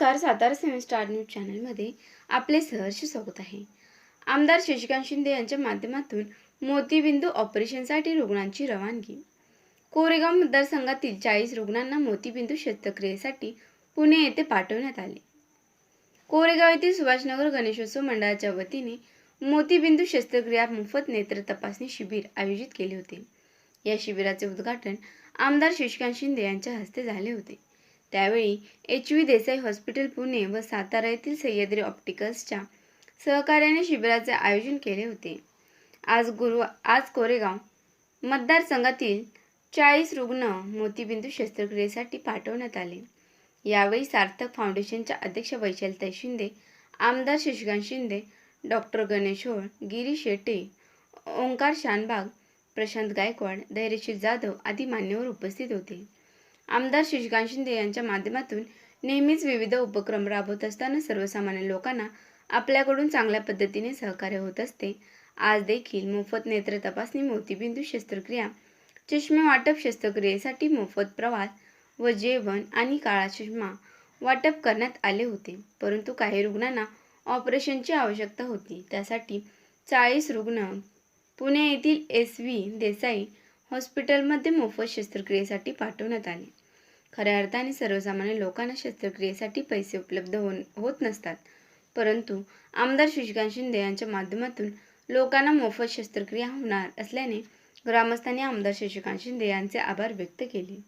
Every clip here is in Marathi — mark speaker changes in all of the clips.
Speaker 1: नमस्कार सातारा सेवन स्टार न्यूज चॅनलमध्ये आपले सहर्ष स्वागत आहे. आमदार शशिकांत शिंदे यांच्या माध्यमातून मोतीबिंदू ऑपरेशनसाठी रुग्णांची रवानगी. कोरेगाव मतदारसंघातील चाळीस रुग्णांना मोतीबिंदू शस्त्रक्रियेसाठी पुणे येथे पाठवण्यात आले. कोरेगाव येथील सुभाषनगर गणेशोत्सव मंडळाच्या वतीने मोतीबिंदू शस्त्रक्रिया मोफत नेत्र तपासणी शिबिर आयोजित केले होते. या शिबिराचे उद्घाटन आमदार शशिकांत शिंदे यांच्या हस्ते झाले होते. त्यावेळी H V Desai hospital Pune व सातारा येथील सह्याद्री ऑप्टिकल्सच्या सहकार्याने शिबिराचे आयोजन केले होते. आज गुरु आज कोरेगाव मतदारसंघातील चाळीस रुग्ण मोतीबिंदू शस्त्रक्रियेसाठी पाठवण्यात आले. यावेळी सार्थक फाउंडेशनच्या अध्यक्ष वैशालताई शिंदे आमदार शशिकांत शिंदे डॉक्टर गणेश होळ गिरी शेटे ओंकार शानबाग प्रशांत गायकवाड धैर्यशील जाधव आदी मान्यवर उपस्थित होते. आमदार शशिकांत शिंदे यांच्या माध्यमातून नेहमीच विविध उपक्रम राबवत असताना सर्वसामान्य लोकांना आपल्याकडून चांगल्या पद्धतीने सहकार्य होत असते. आज देखील मोफत नेत्र तपासणी मोतीबिंदू शस्त्रक्रिया चष्मे वाटप शस्त्रक्रियेसाठी मोफत प्रवास व जेवण आणि काळा चष्मा वाटप करण्यात आले होते. परंतु काही रुग्णांना ऑपरेशनची आवश्यकता होती. त्यासाठी चाळीस रुग्ण पुणे येथील एस व्ही देसाई हॉस्पिटलमध्ये मोफत शस्त्रक्रियेसाठी पाठवण्यात आले. खऱ्या अर्थाने सर्वसामान्य लोकांना शस्त्रक्रियेसाठी पैसे उपलब्ध हो होत नसतात. परंतु आमदार शशिकांत शिंदे यांच्या माध्यमातून लोकांना मोफत शस्त्रक्रिया होणार असल्याने ग्रामस्थांनी आमदार शशिकांत शिंदे यांचे आभार व्यक्त केले.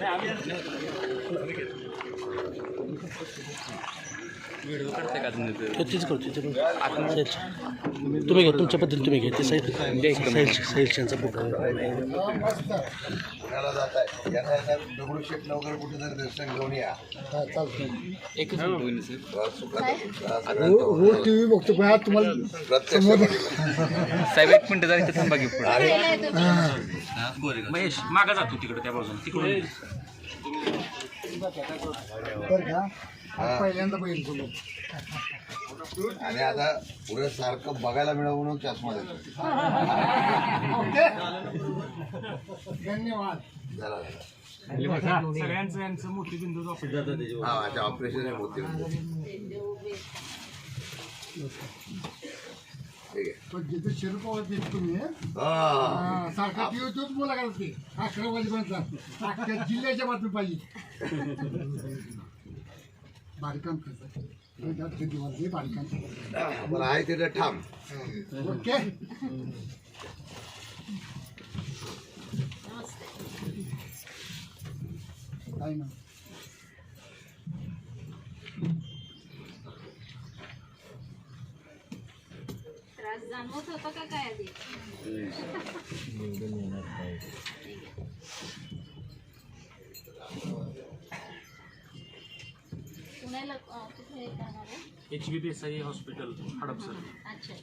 Speaker 2: نعم तीच करतो तिथे तुम्ही घ्या तुमच्या पद्धतीने तुम्ही घ्या. ते फोटो
Speaker 3: पुण्याला जात आहे यांना यांना दगडूशेठ वगैरे दर्शन घेऊन या
Speaker 4: रोज टी व्ही बघतो पण आज तुम्हाला
Speaker 3: प्रत्यक्ष.
Speaker 5: साहेब एक मिनिट जरा इथे थांबा की पुढे. महेश मागा जातो तिकडे त्या बाजूला. तिकडून.
Speaker 4: बरं का? आज पहिल्यांदा बघितलं तुला.
Speaker 3: आणि आता पुढे सारखं बघायला मिळावं म्हणून चष्मा देतो
Speaker 4: धन्यवाद
Speaker 5: सगळ्यांचं यांचं मोतीबिंदू
Speaker 3: हा अच्छा ऑपरेशन आहे मोठी ठीक आहे.
Speaker 4: पण जिथे शिरपावर देत तुम्ही
Speaker 3: हा?
Speaker 4: हा, सारखं तोच बोला करत ते अकरा वाजेपर्यंत अख्ख्या जिल्ह्याच्या बातमी पाहिजे. बारीकाम करतात बारीकाम
Speaker 3: पण आहे तिथे ठाम
Speaker 4: ओके? काय ना
Speaker 1: त्रास जाणवत होता का काय आधी? कुठे जाणार आहे?
Speaker 5: H V Desai hospital Hadapsar
Speaker 1: अच्छा.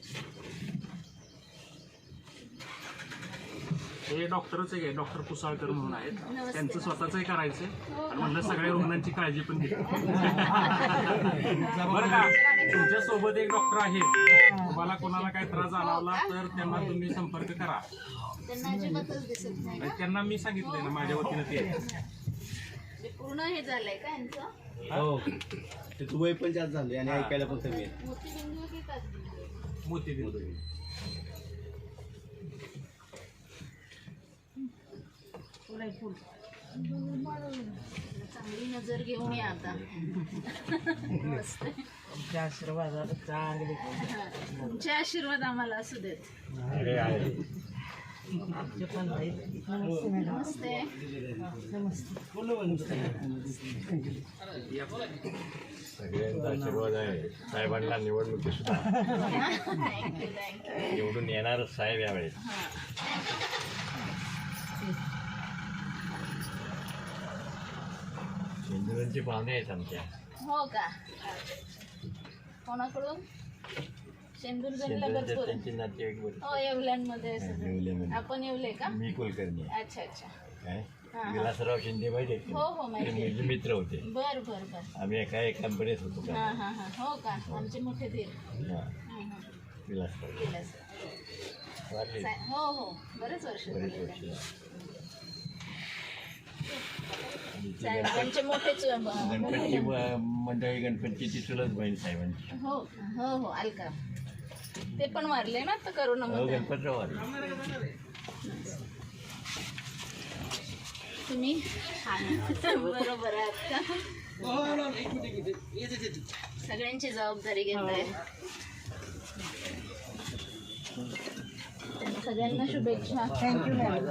Speaker 5: हे डॉक्टरच आहे डॉक्टर कुसाळकर म्हणून आहेत. त्यांचं स्वतःचंही करायचंय. आणि म्हणलं सगळ्या रुग्णांची काळजी पण घे बरं का? तुमच्यासोबत एक डॉक्टर आहे. तुम्हाला कोणाला काही त्रास जाणवला तर त्यांना तुम्ही संपर्क करा.
Speaker 1: त्यांना अजिबातच दिसत नाही
Speaker 5: आणि त्यांना मी सांगितलंय ना माझ्या वतीनं ते.
Speaker 1: म्हणजे पूर्ण हे झालंय का यांचं?
Speaker 6: हो. त्याचं वय पण जास्त झाले आणि ऐकायला पण कमी आहे.
Speaker 1: मोतीबिंदू की काचबिंदू?
Speaker 5: मोतीबिंदू.
Speaker 1: चांगली नजर घेऊन या आता. मस्त. हा. तुमचे आशीर्वाद आम्हाला असू देत. नमस्ते
Speaker 7: सगळ्यांचा आशीर्वाद आहे साहेबांना निवडणुकी सुद्धा निवडून येणार साहेब यावेळेस सिंधुदुर्गचे पाहुणे आहेत आमच्या.
Speaker 1: हो का? कोणाकडून?
Speaker 7: त्यांचे नातेवाईक बरेच
Speaker 8: हो येवल्यांमध्ये आहे सगळं.
Speaker 7: येवल्यामध्ये.
Speaker 8: आपण येवले का?
Speaker 7: मी कुलकर्णी आहे.
Speaker 8: अच्छा अच्छा.
Speaker 7: काय?
Speaker 8: हा, हा.
Speaker 7: विलासराव शिंदे माहिती आहेत
Speaker 8: हो हो
Speaker 7: ते
Speaker 8: माहिती आहे.
Speaker 7: माझे मित्र होते.
Speaker 8: बर बर बर.
Speaker 7: आम्ही एका एक कंपनीत होतो
Speaker 8: हा
Speaker 7: का?
Speaker 8: हा हा हो. का? आमचे मोठे धीर
Speaker 7: हा,
Speaker 8: हा, हा.
Speaker 7: विलासराव.
Speaker 8: गेला सर.
Speaker 7: वारले.
Speaker 8: सा- हो हो. बरेच वर्ष
Speaker 7: बरेच
Speaker 8: झाले.
Speaker 7: वर्ष आणि ती
Speaker 8: सा-
Speaker 7: गणपती
Speaker 8: त्यांचे मोठेच ब-
Speaker 7: गणपती मंडळी गणपतीची चुलत बहीण साहेबांची.
Speaker 8: हो हो हो. अलका. ते पण वारले ना आता
Speaker 7: हो वारले.
Speaker 8: तुम्ही? बरोबर आहात का सगळ्यांची जबाबदारी घेताय. सगळ्यांना शुभेच्छा. Thank you madam